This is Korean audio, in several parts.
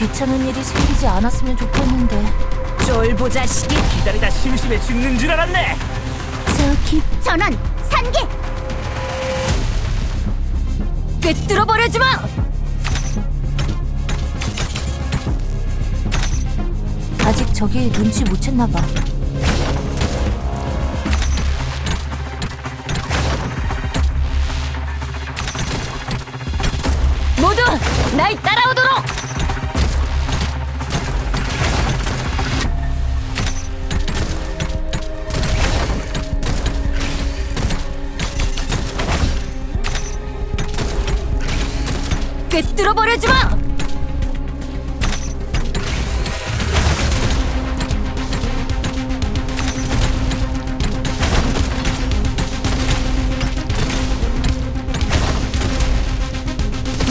귀찮은 일이 생기지 않았으면 좋겠는데. 쫄보 자식이 기다리다 심심해 죽는 줄 알았네. 저기 전원 산개. 꿰뚫어 버려지 마. 아직 저기 눈치 못 챘나 봐.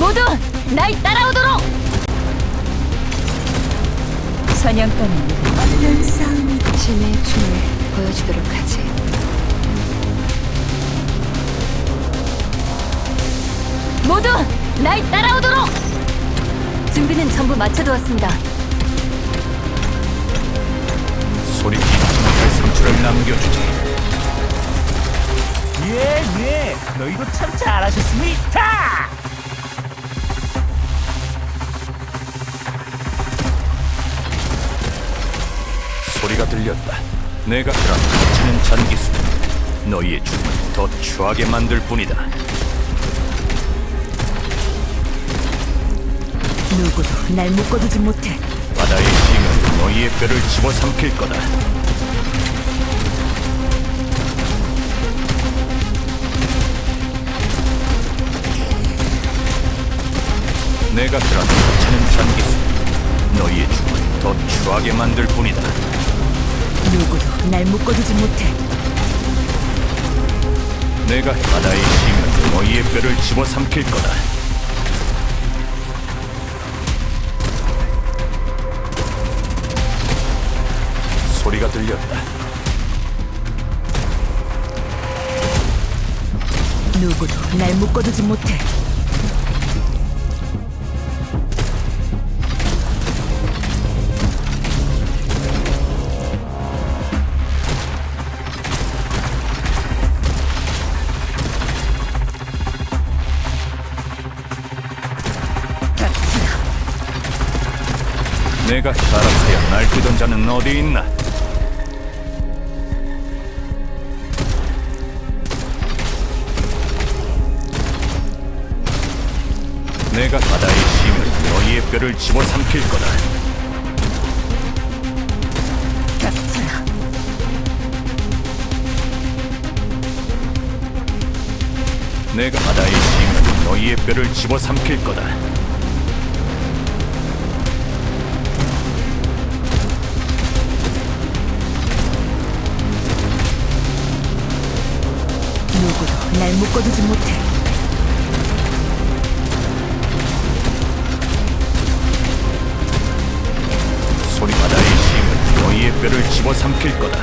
모두 날 따라오도록. 사냥감이 없는 싸움이 신의 춤을 보여주도록 하지. 모두 날 따라오도록. 준비는 전부 마쳐두었습니다. 소리 깊지 못할 상처를 남겨주지. 예, 예. 너희도 참 잘하셨습니다. 소리가 들렸다. 내가 그런 가치는 잔기수. 너희의 죽음을 더 추하게 만들 뿐이다. 누구도 날 묶어두지 못해. 바다의 힘은 너희의 뼈를 집어삼킬 거다. 내가 그런 가치는 잔기수. 너희의 죽음을 더 추하게 만들 뿐이다. 누구도 날 묶어두지 못해. 내가 바다의 힘은 너희의 뼈를 집어삼킬 거다. 소리가 들렸다. 누구도 날 묶어두지 못해. 내가 사람사야 날뛰던 자는 어디 있나? 내가 바다의 힘을 너희의 뼈를 집어삼킬 거다. 닥쳐라. 내가 바다의 힘은 너희의 뼈를 집어삼킬 거다. 묶어두지 못해. 소리 바다의 힘은 너희의 뼈를 집어삼킬 거다.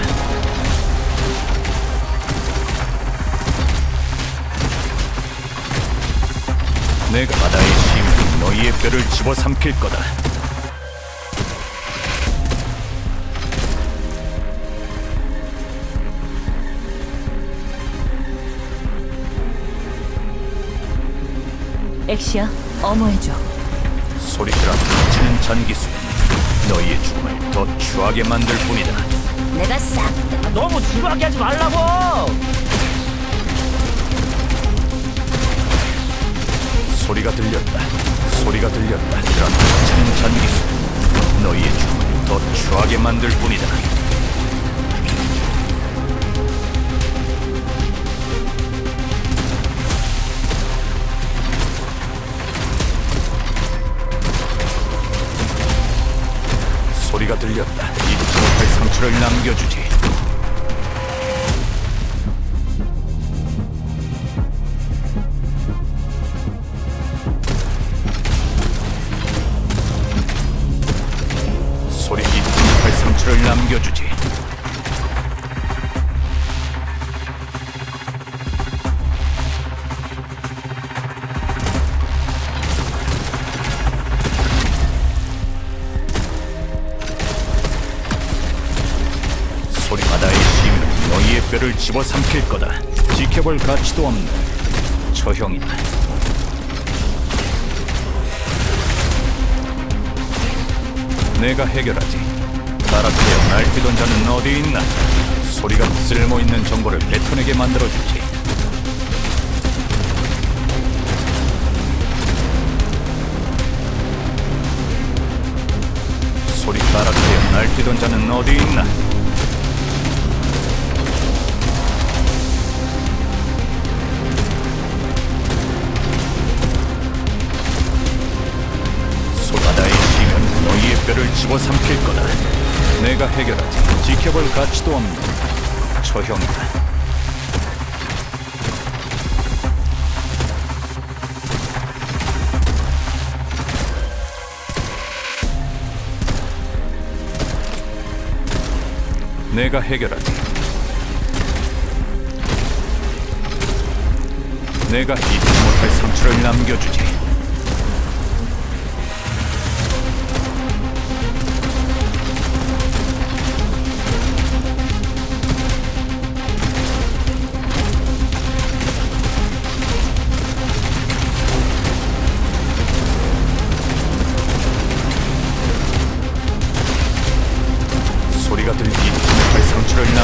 내가 바다의 힘은 너희의 뼈를 집어삼킬 거다. 엑시야, 어머해줘. 소리들아 닥치는 잔기수. 너희의 죽음을 더 추하게 만들 뿐이다. 내가 싹 아, 너무 지루하게 하지 말라고. 소리가 들렸다. 소리가 들렸다. 그런 닥치는 잔기수. 너희의 죽음을 더 추하게 만들 뿐이다. 뼈를 집어삼킬 거다. 지켜볼 가치도 없는 처형이다. 내가 해결하지. 타락하여 날뛰던 자는 어디 있나? 소리가 쓸모 있는 정보를 뱉어내게 만들어주지. 소리 따라하여 날뛰던 자는 어디 있나? 집어삼킬 거다. 내가 해결하지. 지켜볼 가치도 없는 처형이다. 내가 해결하지. 내가 잊지 못할 상처를 남겨주지.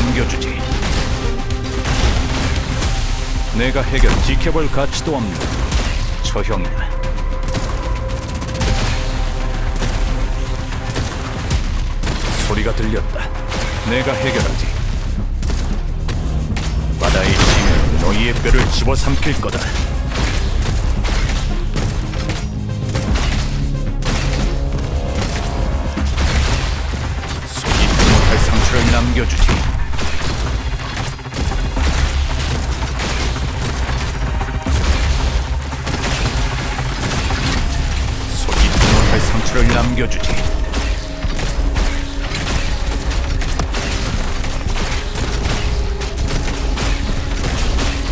남겨주지. 내가 해결 지켜볼 가치도 없는 처형이다. 소리가 들렸다. 내가 해결하지. 바다의 힘은 너희의 뼈를 집어삼킬 거다. 속이 못할 상처를 남겨주지. 남겨주지.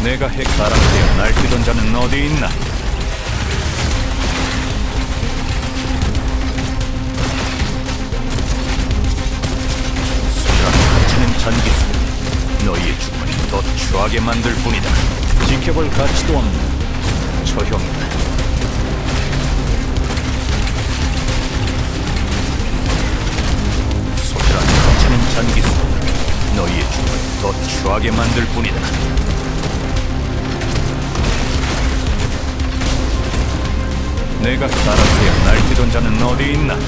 내가 핵 바람되어 날뛰던 자는 어디 있나? 수라는 하찮은 잔기수 너희의 죽음을 더 추하게 만들 뿐이다 지켜볼 가치도 없는 처형이다 더 추하게 만들 뿐이다 내가 따라하여 날뛰던 자는 어디 있나?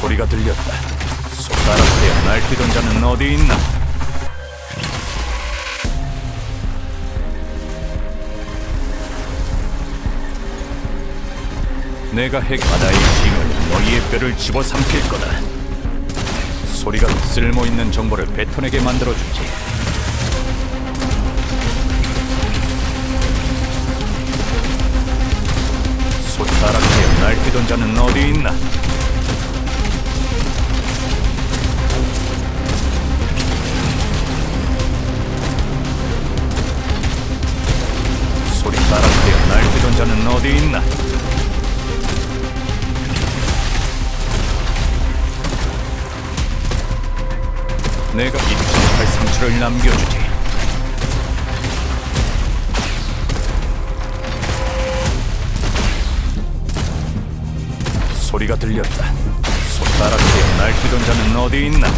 소리가 들렸다. 손가락하여 날뛰던 자는 어디 있나? 내가 핵 바다의 힘을 너희의 뼈를 집어삼킬 거다. 소리가 쓸모 있는 정보를 뱉어내게 만들어주지. 손가락하여 날뛰던 자는 어디 있나? 소리 따라하여 날뛰던 자는 어디 있나? 내가 못할 상처를 남겨주지. 소리가 들렸다. 손가락에 날뛰던 자는 어디 있나?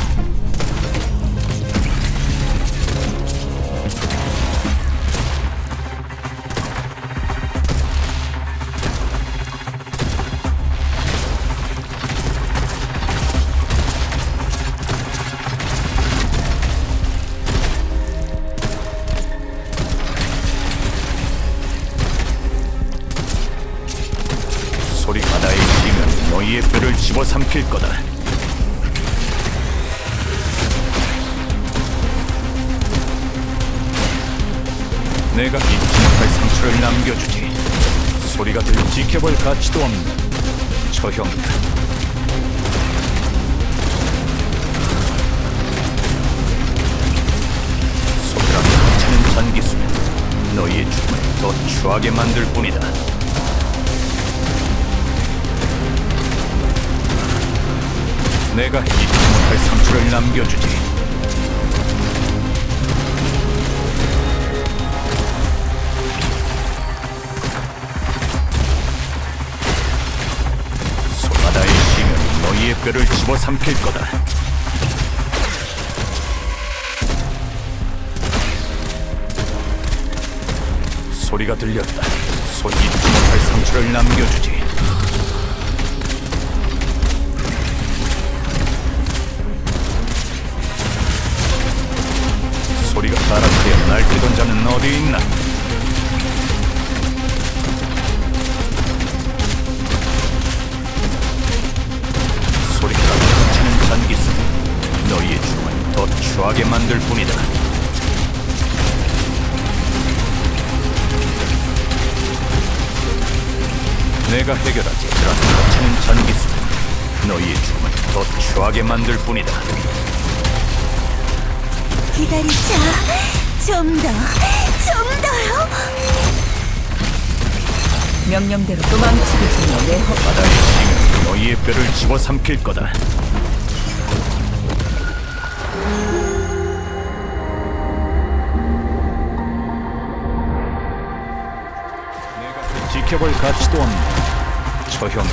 너희의 뼈를 집어삼킬 거다. 내가 잊지 못할 상처를 남겨주지. 소리가 들려 지켜볼 가치도 없는 하찮은 잔기수는 너희의 죽음을 더 추하게 만들 뿐이다. 내가 잊지 못할 상처를 남겨주지. 소바다의 심연이 너희의 뼈를 집어삼킬 거다. 소리가 들렸다. 손 잊지 못할 상처를 남겨주지. 따라하여 날뛰던 자는 어디 있나? 소리가 넘치는 잔기수 너희의 죽음을 더 추하게 만들 뿐이다. 내가 해결하지 그런 넘치는 잔기수 너희의 죽음을 더 추하게 만들 뿐이다. 기다리자. 좀 더, 좀 더요. 명령대로 도망치기 전에 내 힘이 너희의 뼈를 집어삼킬 거다. 지켜볼 가치도 없는 처형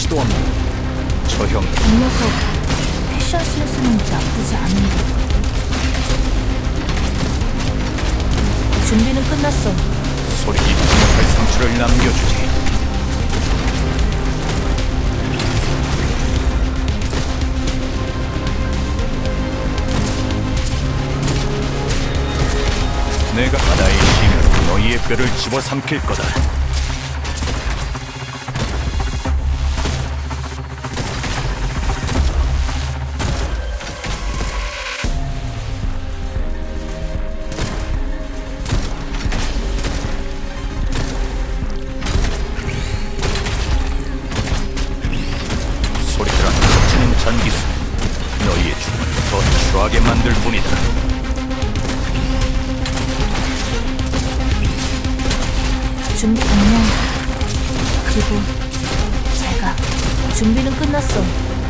가치도 없는 처형. 이 녀석 패션 센스는 나쁘지 않은데. 준비는 끝났어. 소리 잊지 못할 상처를 남겨주지. 내가 바다의 힘으로 너희의 뼈를 집어삼킬 거다. 잔기수 너희의 죽음을 더 추하게 만들 뿐이다. 준비 안녕. 그리고 제가 준비는 끝났어.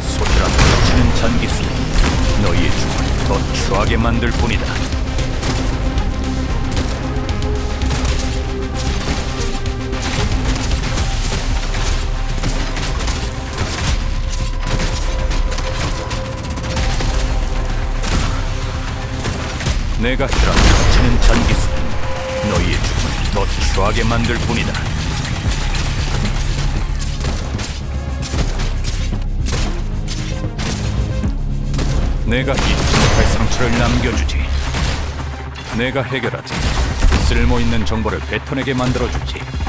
소리라 터치는 잔기수 너희의 죽음을 더 추하게 만들 뿐이다 내가 히라 터치는 잔기수 너희의 죽음을 더 추하게 만들 뿐이다 내가 잊지 못할 상처를 남겨주지. 내가 해결하지. 쓸모있는 정보를 뱉어내게 만들어주지.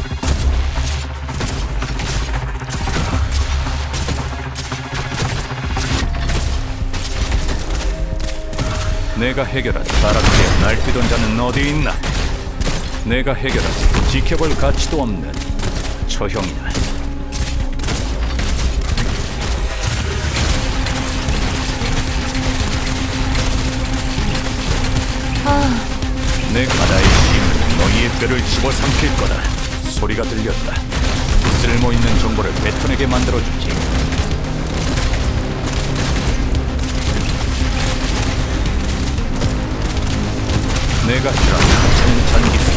내가 해결하지. 따라가려 날뛰던 자는 어디 있나? 내가 해결하지. 지켜볼 가치도 없는 처형이다. 내 바다의 힘은 너희의 뼈를 집어삼킬 거다. 소리가 들렸다. 쓸모 있는 정보를 뱉어내게 만들어주지. 내가 하찮은 잔기수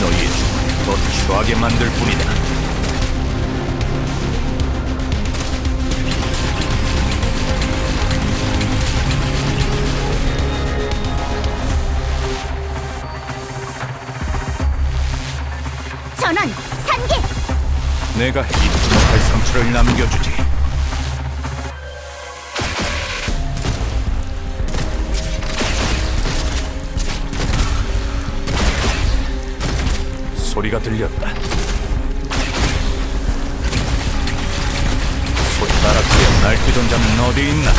너희의 죽음을 더 추하게 만들 뿐이다. 전원 산개. 내가 잊지 못할 상처를 남겨주지. 소리가 들렸다. 손가락에 날뛰던 자는 어디 있나?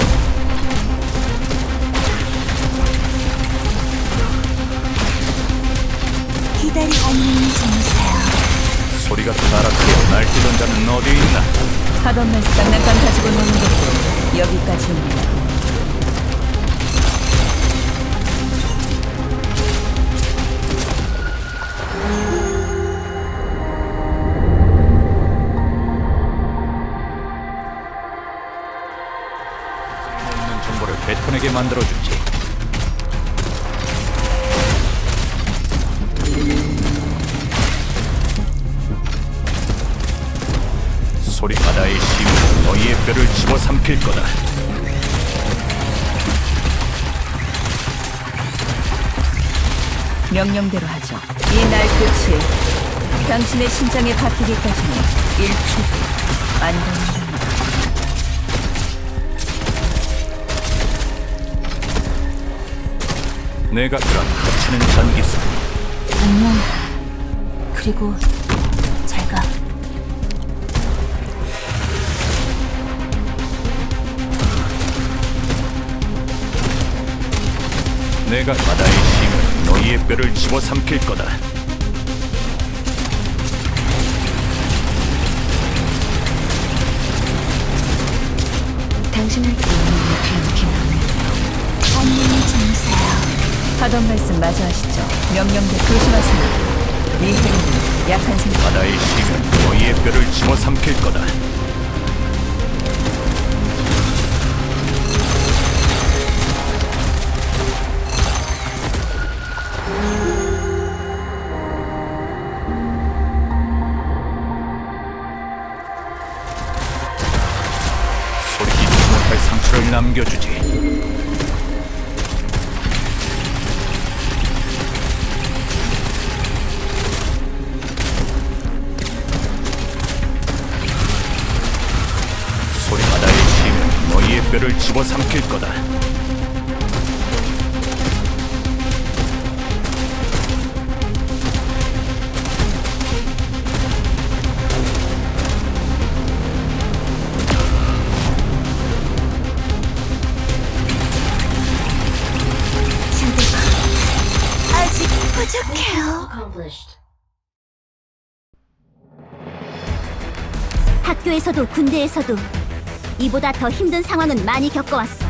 소리가 손가락에 날뛰던 자는 어디 있나? 하던 날 장난감 가지고 노는 것도 여기까지입니다. 베톤에게 만들어주지. 소리 바다의 힘은 너희의 뼈를 집어삼킬 거다. 명령대로 하죠. 이 날 끝이 당신의 심장에 박히기까지는 1초도 안 걸린다. 내가 그런 거치는 전기수. 안녕. 그리고 잘 가. 내가 바다의 힘은 너희의 뼈를 집어삼킬 거다. 당신을 기억하는 뒤늦게 나 하던 말씀 마저 하시죠. 명령대 조심하세요. 이 행동은 약한 생각 바다의 힘은 너희의 뼈를 집어삼킬 거다. 남겨주지. 너희의 뼈를 집어삼킬 거다. 아직 부족해요. 학교에서도 군대에서도 이보다 더 힘든 상황은 많이 겪어왔어.